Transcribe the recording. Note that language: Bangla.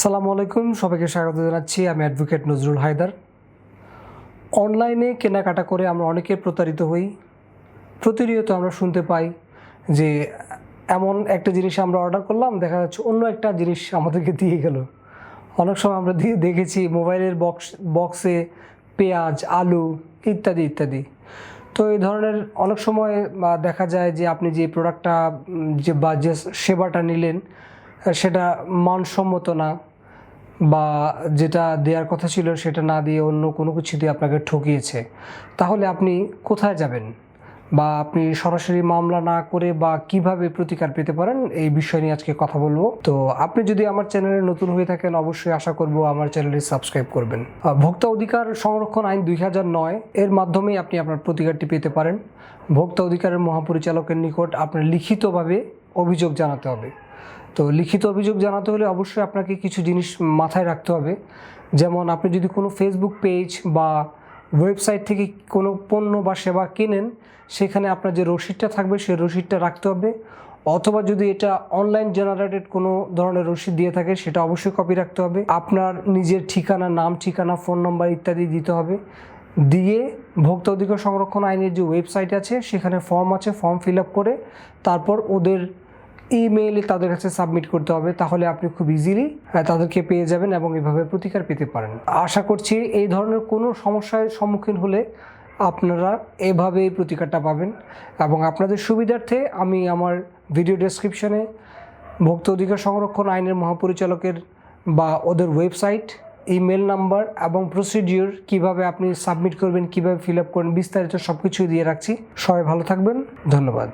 সালামু আলাইকুম, সবাইকে স্বাগত জানাচ্ছি। আমি অ্যাডভোকেট নজরুল হায়দার। অনলাইনে কেনাকাটা করে আমরা অনেকে প্রতারিত হই। প্রতিনিয়ত আমরা শুনতে পাই যে এমন একটা জিনিস আমরা অর্ডার করলাম, দেখা যাচ্ছে অন্য একটা জিনিস আমাদেরকে দিয়ে গেল। অনেক সময় আমরা দিয়ে দেখেছি মোবাইলের বক্স, বক্সে পেঁয়াজ, আলু ইত্যাদি ইত্যাদি। তো এই ধরনের অনেক সময় দেখা যায় যে আপনি যে প্রোডাক্টটা যে বা যে সেবাটা নিলেন সেটা মানসম্মত না বা যেটা দেওয়ার কথা ছিল সেটা না দিয়ে অন্য কোনো কিছু দিয়ে আপনাকে ঠকিয়েছে, তাহলে আপনি কোথায় যাবেন? বা আপনি সরাসরি মামলা না করে বা কীভাবে প্রতিকার পেতে পারেন? এই বিষয় নিয়ে আজকে কথা বলব। তো আপনি যদি আমার চ্যানেলে নতুন হয়ে থাকেন, অবশ্যই আশা করব আমার চ্যানেলটি সাবস্ক্রাইব করবেন। ভোক্তা অধিকার সংরক্ষণ আইন দুই নয়, এর মাধ্যমেই আপনি আপনার প্রতিকারটি পেতে পারেন। ভোক্তা অধিকারের মহাপরিচালকের নিকট আপনার লিখিতভাবে অভিযোগ জানাতে হবে। তো লিখিত অভিযোগ জানাতে হলে অবশ্যই আপনাকে কিছু জিনিস মাথায় রাখতে হবে। যেমন আপনি যদি কোনো ফেসবুক পেজ বা ওয়েবসাইট থেকে কোনো পণ্য বা সেবা কেনেন, সেখানে আপনার যে রসিদটা থাকবে সেই রসিদটা রাখতে হবে। অথবা যদি এটা অনলাইন জেনারেটেড কোনো ধরনের রসিদ দিয়ে থাকে, সেটা অবশ্যই কপি রাখতে হবে। আপনার নিজের ঠিকানা, নাম, ঠিকানা ফোন নম্বর ইত্যাদি দিতে হবে। দিয়ে ভোক্তা অধিকার সংরক্ষণ আইনের যে ওয়েবসাইট আছে, সেখানে ফর্ম আছে ফর্ম ফিল আপ করে তারপর ওদের ইমেইলে তাদের কাছে সাবমিট করতে হবে, তাহলে আপনি খুব ইজিলি তাদেরকে পেয়ে যাবেন এবং এভাবে প্রতিকার পেতে পারেন। আশা করছি এই ধরনের কোনো সমস্যার সম্মুখীন হলে আপনারা এভাবেই প্রতিকারটা পাবেন এবং আপনাদের সুবিধার্থে আমি আমার ভিডিও ডেসক্রিপশনে ভোক্তা অধিকার সংরক্ষণ আইনের মহাপরিচালকের বা ওদের ওয়েবসাইট ইমেল নাম্বার এবং প্রসিডিওর কীভাবে আপনি সাবমিট করবেন, কীভাবে ফিল আপ করবেন, বিস্তারিত সব কিছুই দিয়ে রাখছি। সবাই ভালো থাকবেন। ধন্যবাদ।